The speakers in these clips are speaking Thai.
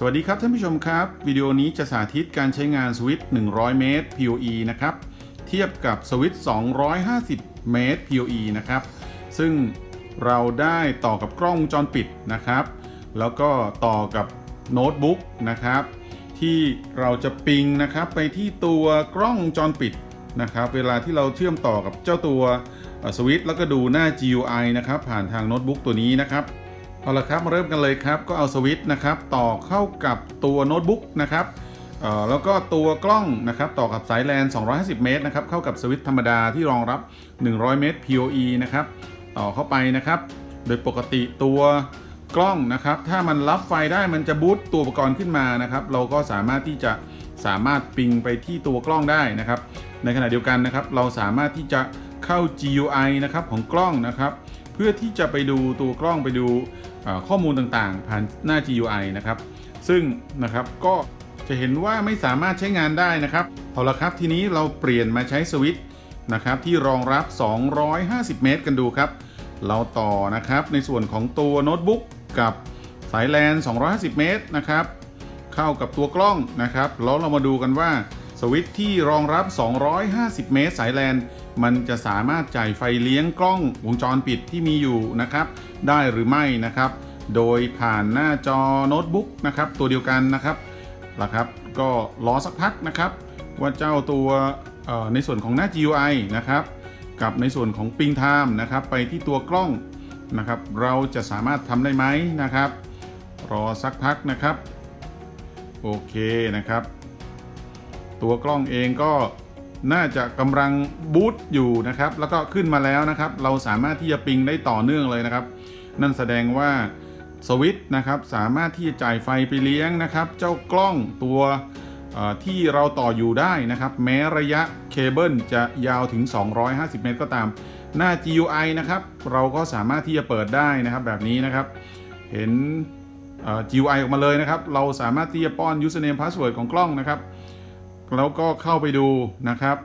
สวัสดีครับท่านผู้ชมครับ วิดีโอนี้จะสาธิตการใช้งานสวิตช์100 เมตร PoE นะครับ เทียบกับสวิตช์250 เมตร PoE นะครับ ซึ่งเราได้ต่อกับกล้องวงจรปิดนะครับ แล้วก็ต่อกับโน้ตบุ๊กนะครับ ที่เราจะปิงนะครับไปที่ตัวกล้องวงจรปิดนะครับ เวลาที่เราเชื่อมต่อกับเจ้าตัวสวิตช์แล้วก็ดูหน้า GUI นะครับ ผ่านทางโน้ตบุ๊กตัวนี้นะครับ เอาละครับมาเริ่มกันเลยครับก็เอาสวิตช์นะครับต่อเข้ากับตัวโน้ตบุ๊กนะครับแล้วก็ตัวกล้องนะครับต่อกับสายแลน 250 เมตรนะครับเข้ากับสวิตช์ธรรมดาที่รองรับ 100 เมตร PoE นะครับต่อเข้าไปนะครับโดยปกติตัวกล้องนะครับถ้ามันรับไฟได้มันจะบูตตัวอุปกรณ์ขึ้นมานะครับเราก็สามารถที่จะสามารถปิงไปที่ตัวกล้องได้นะครับในขณะเดียวกันนะครับเราสามารถที่จะเข้า GUI นะครับของกล้องนะครับเพื่อที่จะไปดูตัวกล้องไปดู ข้อมูลต่างๆ ผ่านหน้า GUI นะครับ ซึ่งนะครับก็จะเห็นว่าไม่สามารถใช้งานได้นะครับเอาละครับทีนี้เราเปลี่ยนมาใช้สวิตช์นะครับที่รองรับ 250 เมตร กันดูครับ เราต่อนะครับในส่วนของตัวโน้ตบุ๊กกับสายแลน 250 เมตรนะครับ เข้ากับตัวกล้องนะครับ แล้วเรามาดูกันว่า สวิตช์ที่รองรับ 250 เมตรสายแลน มันจะสามารถจ่ายไฟเลี้ยงกล้องวงจรปิดที่มีอยู่นะครับ ได้หรือไม่นะครับ โดยผ่านหน้าจอโน้ตบุ๊กนะครับตัวเดียวกันนะครับล่ะครับ ก็รอสักพักนะครับ ว่าเจ้าตัวในส่วนของหน้า GUI นะครับ กับในส่วนของ Ping Time นะครับ ไปที่ตัวกล้องนะครับ เราจะสามารถทำได้ไหมนะครับ รอสักพักนะครับ โอเคนะครับ ตัวกล้องเองก็น่าจะกำลังบูตอยู่นะครับ แล้วก็ขึ้นมาแล้วนะครับ เราสามารถที่จะปิงได้ต่อเนื่องเลยนะครับ นั่นแสดงว่าสวิตช์นะครับสามารถที่จะจ่ายไฟไปเลี้ยงนะครับ เจ้ากล้องตัวที่เราต่ออยู่ได้นะครับ แม้ระยะเคเบิลจะยาวถึง 250 เมตรก็ตาม หน้า GUI นะครับ เราก็สามารถที่จะเปิดได้นะครับแบบนี้นะครับ เห็นเอ่อ GUI ออกมาเลยนะครับ เราสามารถที่จะป้อน username password ของกล้องนะครับ แล้วก็เข้าไปดูนะครับ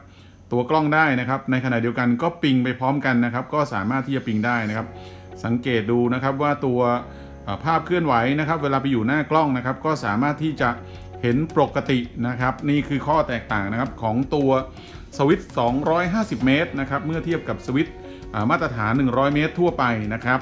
ตัวกล้องได้นะครับ ในขณะเดียวกันก็ปิงไปพร้อมกันนะครับ ก็สามารถที่จะปิงได้นะครับ สังเกตดูนะครับว่าตัวภาพเคลื่อนไหวนะครับ เวลาไปอยู่หน้ากล้องนะครับ ก็สามารถที่จะเห็นปกตินะครับ นี่คือข้อแตกต่างนะครับของตัวสวิตช์250 เมตรนะครับ เมื่อเทียบกับสวิตช์มาตรฐาน 100 เมตรทั่วไปนะครับ